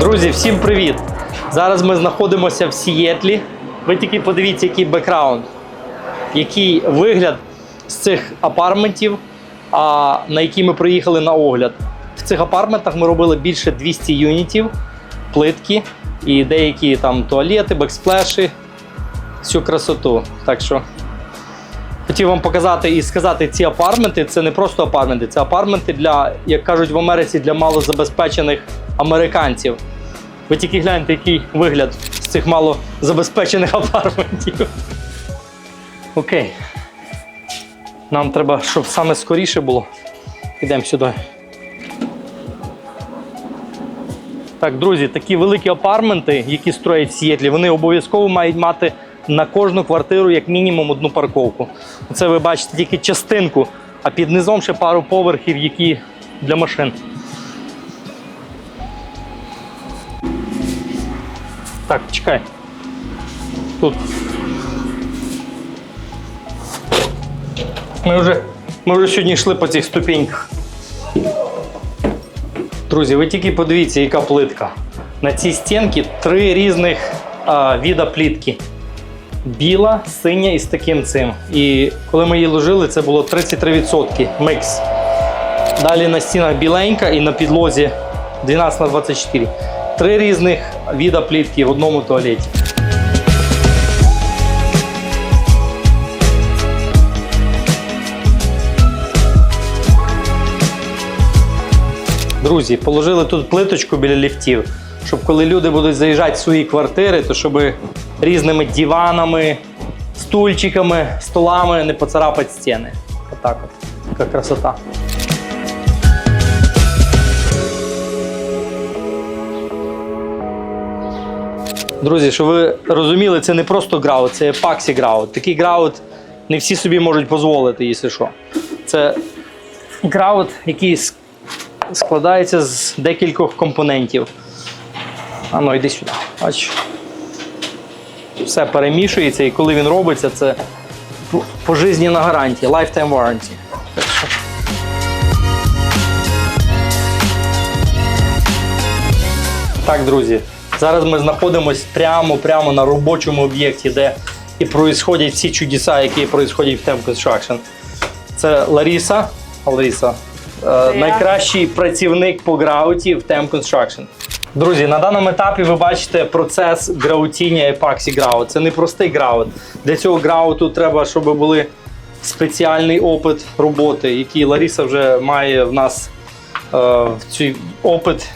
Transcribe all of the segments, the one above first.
Друзі, всім привіт! Зараз ми знаходимося в Сієтлі. Ви тільки подивіться, який бекграунд, який вигляд з цих апартментів, на які ми приїхали на огляд. В цих апартментах ми робили більше 200 юнітів, плитки і деякі там туалети, бексплеші, всю красоту. Так що хотів вам показати і сказати, ці апартменти це не просто апартменти, це апартменти для, як кажуть в Америці, для малозабезпечених американців. Ви тільки гляньте, який вигляд з цих малозабезпечених апартментів. Окей. Нам треба, щоб саме скоріше було. Йдемо сюди. Так, друзі, такі великі апартменти, які строять в Сієтлі, вони обов'язково мають мати на кожну квартиру як мінімум одну парковку. Це ви бачите тільки частинку, а під низом ще пару поверхів, які для машин. Так, чекай. Тут. Ми вже, ми вже сьогодні йшли по цих ступеньках. Друзі, ви тільки подивіться, яка плитка. На цій стінці три різних а, віда плітки. Біла, синя і з таким цим. І коли ми її ложили, це було 33% микс. Далі на стінах біленька і на підлозі 12 на 24. Три різних віда плітки в одному туалеті. Друзі, положили тут плиточку біля ліфтів, щоб коли люди будуть заїжджати в свої квартири, то щоб різними диванами, стульчиками, столами не поцарапати стіни. Отак от. Яка красота. Друзі, щоб ви розуміли, це не просто граут, це епаксі граут. Такий граут не всі собі можуть дозволити, якщо що. Це граут, який складається з декількох компонентів. А ну, йди сюди. Бач. Все перемішується, і коли він робиться, це пожизненна гарантія, lifetime warranty. Так, друзі, зараз ми знаходимося прямо прямо на робочому об'єкті, де і происходять всі чудеса, які происходять в Temp Construction. Це Ларіса. Ларіса, е, найкращий працівник по грауті в Temp Construction. Друзі, на даному етапі ви бачите процес граутіння епаксі граут. Це не простий граут. Для цього грауту треба, щоб були спеціальний опит роботи, який Ларіса вже має в нас е, в цій опит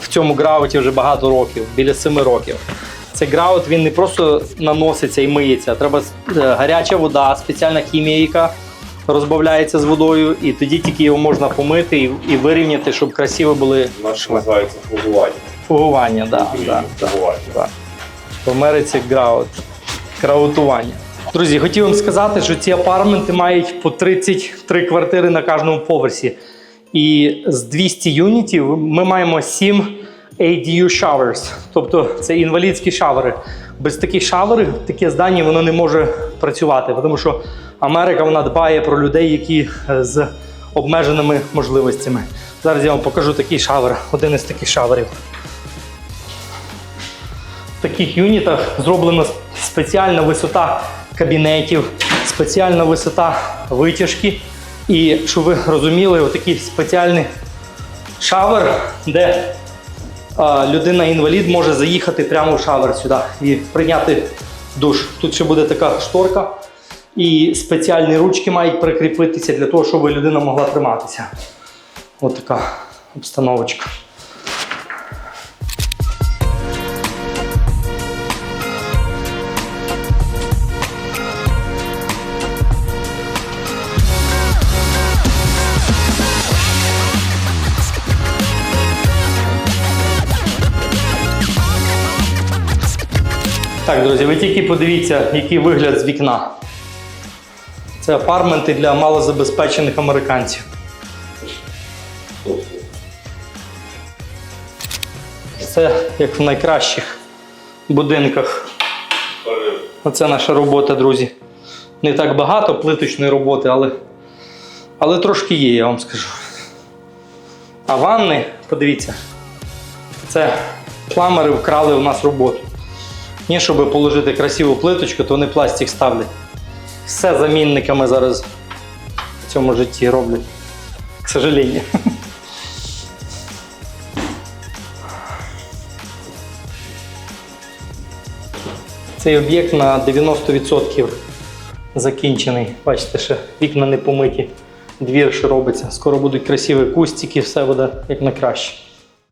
в цьому грауті вже багато років, біля 7 років. Цей граут він не просто наноситься і миється, треба е, гаряча вода, спеціальна хімія, яка розбавляється з водою, і тоді тільки його можна помити і, і вирівняти, щоб красиво були Наш називається фугування. фугування. Да, да. Фугування. Так. В Америці граут. Краутування. Друзі, хотів вам сказати, що ці апартменти мають по 33 квартири на кожному поверсі. І з 200 юнітів ми маємо 7 ADU showers, тобто це інвалідські шавери. Без таких шаверів таке здання воно не може працювати, тому що Америка вона дбає про людей, які е, з обмеженими можливостями. Зараз я вам покажу такий шавер, один із таких шаверів. В таких юнітах зроблена спеціальна висота кабінетів, спеціальна висота витяжки. І щоб ви розуміли, отакий спеціальний шавер, де людина-інвалід може заїхати прямо в шавер сюди і прийняти душ. Тут ще буде така шторка, і спеціальні ручки мають прикріпитися для того, щоб людина могла триматися. Ось така обстановочка. Так, друзі, ви тільки подивіться, який вигляд з вікна. Це апартменти для малозабезпечених американців. Це як в найкращих будинках. Оце наша робота, друзі. Не так багато плиточної роботи, але, але трошки є, я вам скажу. А ванни, подивіться, це Пламери вкрали у нас роботу. Ні, щоб положити красиву плиточку, то вони пластик ставлять. Все замінниками зараз в цьому житті роблять. К сожалению. Цей об'єкт на 90% закінчений. Бачите, ще вікна не помиті, двір ще робиться. Скоро будуть красиві кустики, все буде як на краще.